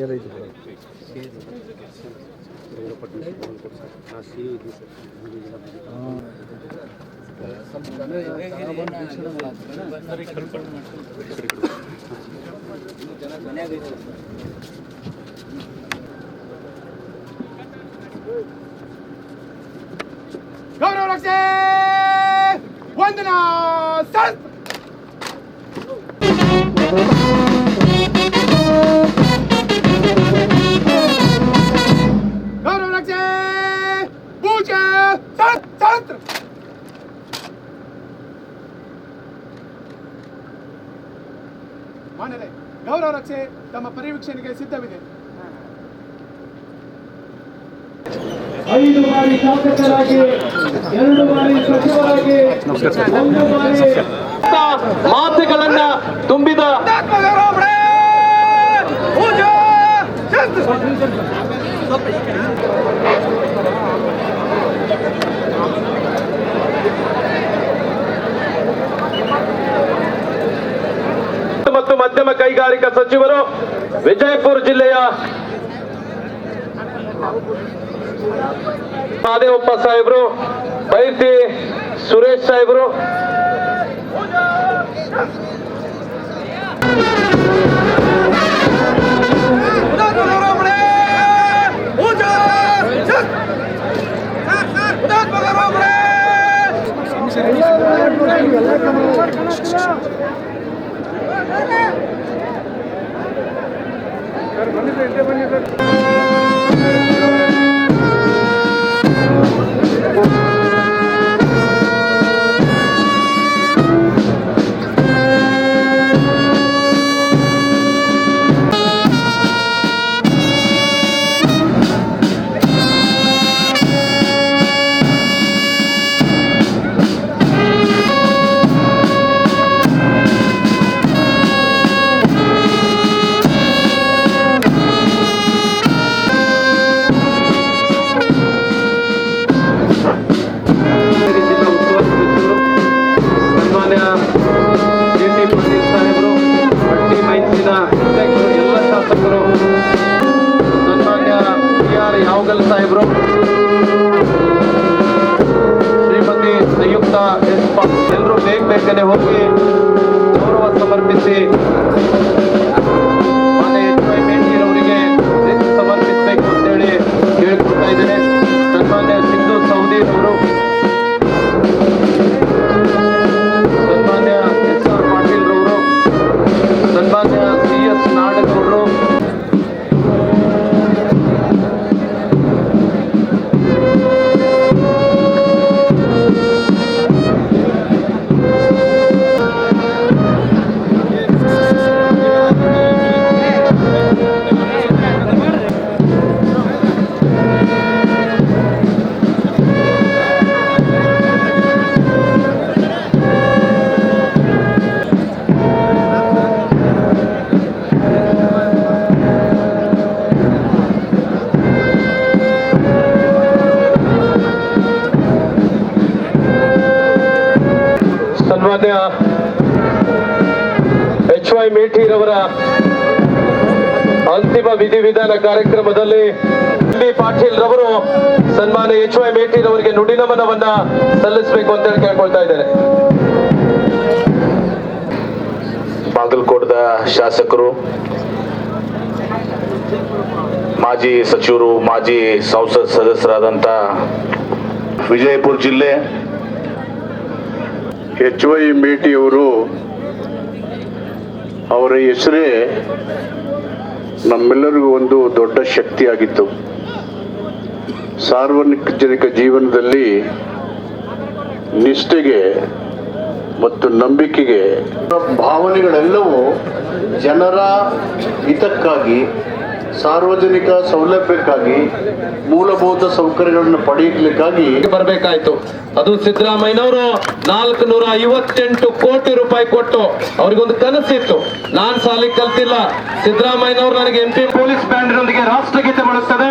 ಏನೈತಿ ಗೌರವ ರಕ್ಷೆ ಸತ್ ಮಾನ್ಯರೇ ಗೌರವ ರಕ್ಷೆ ತಮ್ಮ ಪರಿವೀಕ್ಷಣೆಗೆ ಸಿದ್ಧವಿದೆ. ಐದು ಬಾರಿ ಶಾಸಕರಾಗಿ ಎರಡು ಬಾರಿ ಸಚಿವರಾಗಿ ಒಂದು ಬಾರಿ ಮಾತುಗಳನ್ನ ತುಂಬಿದ ಮತ್ತು ಕೈಗಾರಿಕಾ ಸಚಿವರು ವಿಜಯಪುರ ಜಿಲ್ಲೆಯ ಮಹದೇವಪ್ಪ ಸಾಹೇಬರು ಬೈತಿ ಸುರೇಶ್ ಸಾಹೇಬರು ಜಿಲ್ಲಾ ಎಲ್ಲರೂ ಬೇಗ ಬೇಗನೆ ಹೋಗಿ ಗೌರವ ಸಮರ್ಪಿಸಿ ಮೇಠಿರವರ ಅಂತಿಮ ವಿಧಿವಿಧಾನ ಕಾರ್ಯಕ್ರಮದಲ್ಲಿ ಪಾಟೀಲ್ ರವರು ಸನ್ಮಾನ ಎಚ್ ವೈ ನುಡಿ ನಮನವನ್ನ ಸಲ್ಲಿಸಬೇಕು ಅಂತ ಹೇಳಿ ಕೇಳ್ಕೊಳ್ತಾ ಇದ್ದಾರೆ. ಬಾಗಲಕೋಟದ ಶಾಸಕರು, ಮಾಜಿ ಸಚಿವರು, ಮಾಜಿ ಸಂಸತ್ ಸದಸ್ಯರಾದಂತ ವಿಜಯಪುರ ಜಿಲ್ಲೆ ಎಚ್ ವೈ ಮೇಟಿಯವರು ಅವರ ಹೆಸರೇ ನಮ್ಮೆಲ್ಲರಿಗೂ ಒಂದು ದೊಡ್ಡ ಶಕ್ತಿಯಾಗಿತ್ತು. ಸಾರ್ವಜನಿಕ ಜೀವನದಲ್ಲಿ ನಿಷ್ಠೆಗೆ ಮತ್ತು ನಂಬಿಕೆಗೆ ಭಾವನೆಗಳೆಲ್ಲವೂ ಜನರ ಹಿತಕ್ಕಾಗಿ ಸಾರ್ವಜನಿಕ ಸೌಲಭ್ಯಕ್ಕಾಗಿ ಮೂಲಭೂತ ಸೌಕರ್ಯಗಳನ್ನು ಪಡೆಯಲಿಕ್ಕಾಗಿ ಬರಬೇಕಾಯ್ತು. ಅದು ಸಿದ್ದರಾಮಯ್ಯನವರು ನಾಲ್ಕು ನೂರ ಐವತ್ತೆಂಟು ಕೋಟಿ ರೂಪಾಯಿ ಕೊಟ್ಟು ಅವ್ರಿಗೊಂದು ಕನಸಿತ್ತು ನಾನ್ ಸಾಲಿ ಕಲ್ತಿಲ್ಲ. ಸಿದ್ದರಾಮಯ್ಯನವರು ನನಗೆ ಎಂ ಪಿ ಪೊಲೀಸ್ ಬ್ಯಾಂಡ್ನೊಂದಿಗೆ ರಾಷ್ಟ್ರಗೀತೆ ಮಾಡುತ್ತದೆ.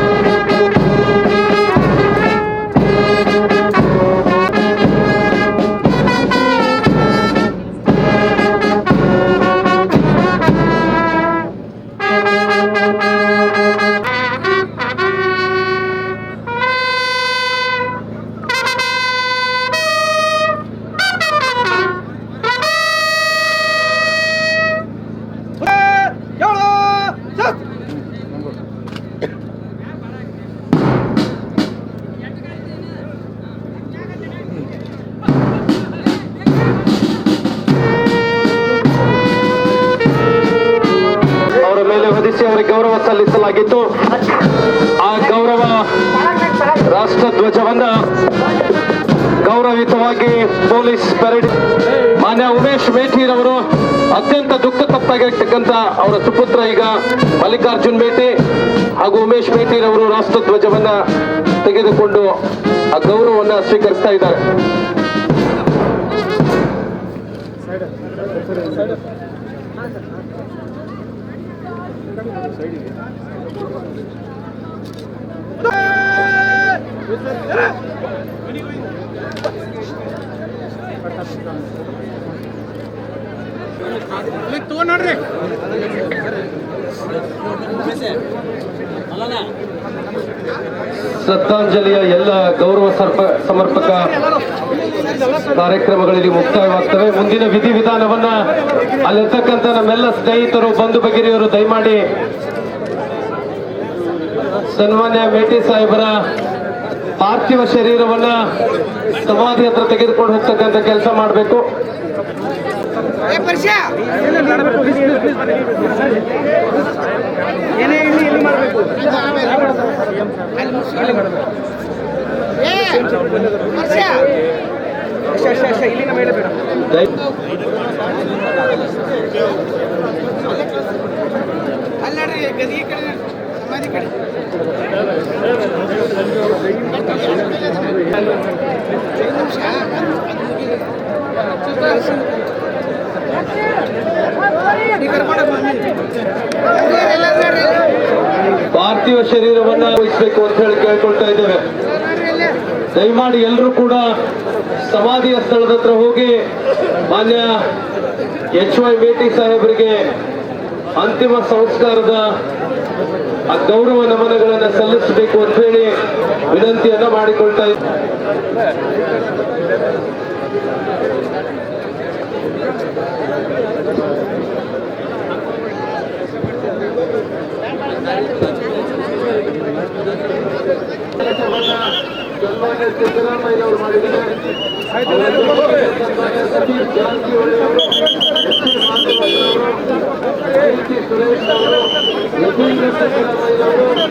ಸಲ್ಲಿಸಲಾಗಿತ್ತು. ಆ ಗೌರವ ರಾಷ್ಟ್ರ ಧ್ವಜವನ್ನ ಗೌರವಿತವಾಗಿ ಪೊಲೀಸ್ ಪರೇಡ್ ಮಾನ್ಯ ಉಮೇಶ್ ಮೇಠಿರವರು ಅತ್ಯಂತ ದುಃಖ ತಪ್ಪಾಗಿರ್ತಕ್ಕಂಥ ಅವರ ಸುಪುತ್ರ ಈಗ ಮಲ್ಲಿಕಾರ್ಜುನ್ ಮೇಟಿ ಹಾಗೂ ಉಮೇಶ್ ಮೇಟಿರವರು ರಾಷ್ಟ್ರ ಧ್ವಜವನ್ನ ತೆಗೆದುಕೊಂಡು ಆ ಗೌರವವನ್ನ ಸ್ವೀಕರಿಸ್ತಾ ಇದ್ದಾರೆ. ಶ್ರದ್ಧಾಂಜಲಿಯ ಎಲ್ಲ ಗೌರವ ಸರ್ಪ ಸಮರ್ಪಕ ಕಾರ್ಯಕ್ರಮಗಳಲ್ಲಿ ಮುಕ್ತಾಯವಾಗ್ತವೆ. ಮುಂದಿನ ವಿಧಿವಿಧಾನವನ್ನ ಅಲ್ಲಿರ್ತಕ್ಕಂಥ ನಮ್ಮೆಲ್ಲ ಸ್ನೇಹಿತರು, ಬಂಧು ಬಗೆರಿಯವರು ದಯಮಾಡಿ ಸನ್ಮಾನ್ಯ ಮೇಟಿ ಸಾಹೇಬರ ಪಾರ್ಥಿವ ಶರೀರವನ್ನ ಸಮಾಧಿ ಹತ್ರ ತೆಗೆದುಕೊಂಡು ಹೋಗ್ತಕ್ಕಂಥ ಕೆಲಸ ಮಾಡಬೇಕು. ಅಲ್ಲಡ್ರಿ ಗದಿಗೆ ಕಡೆ ಸಮಾಧಿ ಕಡೆ ಪಾರ್ಥಿವ ಶರೀರವನ್ನು ವಹಿಸಬೇಕು ಅಂತ ಹೇಳಿ ಕೇಳ್ಕೊಳ್ತಾ ಇದ್ದೇವೆ. ದಯಮಾಡಿ ಎಲ್ಲರೂ ಕೂಡ ಸಮಾಧಿಯ ಸ್ಥಳದ ಹತ್ರ ಹೋಗಿ ಮಾನ್ಯ ಎಚ್ ವೈ ಮೇಟಿ ಸಾಹೇಬರಿಗೆ ಅಂತಿಮ ಸಂಸ್ಕಾರದ ಆ ಗೌರವ ನಮನಗಳನ್ನು ಸಲ್ಲಿಸಬೇಕು ಅಂತ ಹೇಳಿ ವಿನಂತಿಯನ್ನ ಮಾಡಿಕೊಳ್ತಾ ಇದ್ದೇವೆ ಸುರೇಶ್ ಅವರು ಯತೀಂದ್ರ ಸಿದ್ದರಾಮಯ್ಯನವರು